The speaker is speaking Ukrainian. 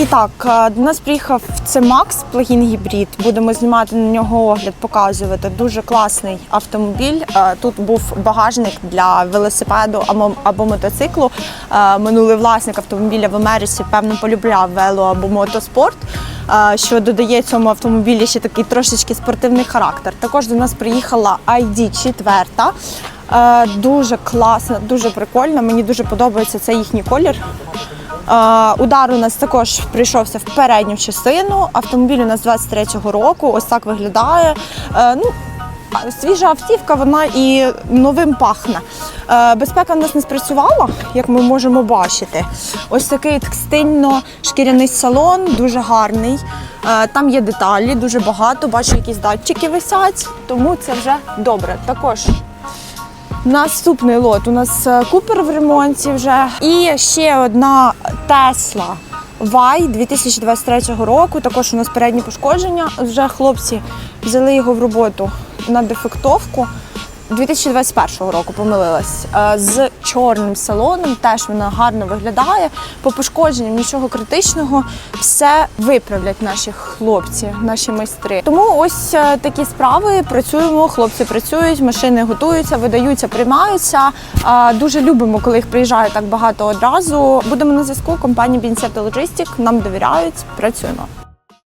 І так, е, до нас приїхав це Макс плагін гібрид. Будемо знімати на нього огляд, показувати. Дуже класний автомобіль. Е, Тут був багажник для велосипеду або, мотоциклу. Е, Минулий власник автомобіля в Америці певно полюбляв вело або мотоспорт, що додає цьому автомобілі ще такий трошечки спортивний характер. Також до нас приїхала ID 4. Е, Дуже класна, дуже прикольна. Мені дуже подобається цей їхній колір. Удар у нас також прийшовся в передню частину. Автомобіль у нас 23-го року. Ось так виглядає. Е, Ну, свіжа автівка, вона і новим пахне. Е, Безпека в нас не спрацювала, як ми можемо бачити. Ось такий текстильно-шкіряний салон, дуже гарний. Е, Там є деталі, дуже багато. Бачу, якісь датчики висять, тому це вже добре. Також Наступний лот у нас Купер в ремонті вже. І ще одна Тесла Вай 2023 року. Також у нас передні пошкодження. Вже хлопці взяли його в роботу на дефектовку. 2021 року помилилась Е, з чорним салоном. Теж вона гарно виглядає. По пошкодженням нічого критичного, все виправлять наші хлопці, наші майстри. Тому ось е, такі справи. Працюємо, хлопці працюють, машини готуються, видаються, приймаються. Е, Дуже любимо, коли їх приїжджає так багато одразу. Будемо на зв'язку. Компанія Бінсета Logistic нам довіряють. Працюємо.